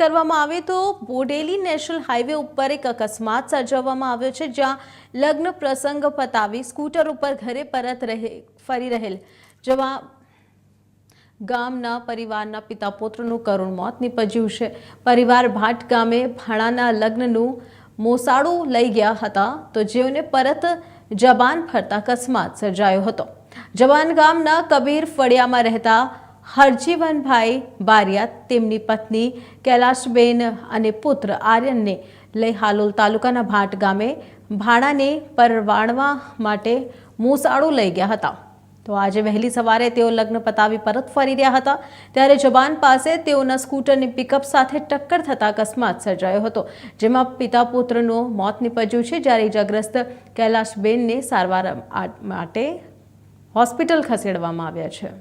કરવામાં આવે તો બોડેલી નેશનલ હાઈવે ઉપર એક અકસ્માત સર્જવામાં આવ્યો છે, જ્યાં લગ્ન પ્રસંગ પતાવી સ્કૂટર ઉપર ઘરે પરત રહે, ફરી રહેલ. જેમાં ગામના પરિવારના પિતા પુત્રનું કરુણ મોત નીપજ્યું છે. પરિવાર ભાટ ગામે ભાણાના લગ્નનું મોસાળું લઈ ગયા હતા તો જેઓને પરત જબાન ફરતા અકસ્માત સર્જાયો હતો. જવાન ગામના કબીર ફળિયામાં રહેતા હરજીવનભાઈ બારિયા તેમની પત્ની કૈલાશબેન અને પુત્ર આર્યનને લઈ હાલોલ તાલુકાના ભાટ ગામે ભાણાને પરવાણવા માટે મૂસાળું લઈ ગયા હતા. તો આજે વહેલી સવારે તેઓ લગ્ન પતાવી પરત ફરી રહ્યા હતા. ત્યારે જવાન પાસે તેઓના સ્કૂટરની પિકઅપ સાથે ટક્કર થતા અકસ્માત સર્જાયો હતો, જેમાં પિતા પુત્રનું મોત નીપજ્યું છે, જ્યારે ઇજાગ્રસ્ત કૈલાશબેનને સારવાર માટે હોસ્પિટલ ખસેડવામાં આવ્યા છે.